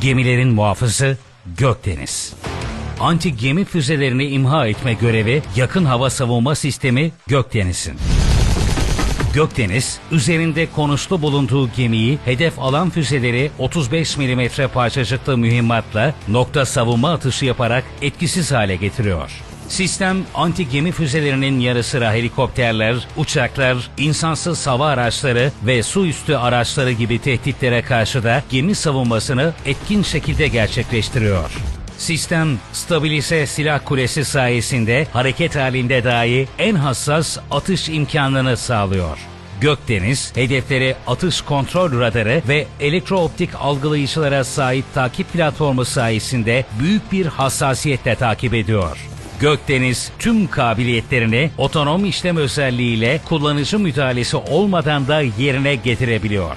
Gemilerin muhafızı Gökdeniz. Anti gemi füzelerini imha etme görevi yakın hava savunma sistemi Gökdeniz'in. Gökdeniz, üzerinde konuşlu bulunduğu gemiyi hedef alan füzeleri 35 mm parçacıklı mühimmatla nokta savunma atışı yaparak etkisiz hale getiriyor. Sistem anti gemi füzelerinin yarı sıra helikopterler, uçaklar, insansız hava araçları ve su üstü araçları gibi tehditlere karşı da gemi savunmasını etkin şekilde gerçekleştiriyor. Sistem stabilize silah kulesi sayesinde hareket halinde dahi en hassas atış imkanını sağlıyor. Gökdeniz, hedefleri atış kontrol radarı ve elektrooptik algılayıcılara sahip takip platformu sayesinde büyük bir hassasiyetle takip ediyor. Gökdeniz tüm kabiliyetlerini otonom işlem özelliğiyle kullanıcı müdahalesi olmadan da yerine getirebiliyor.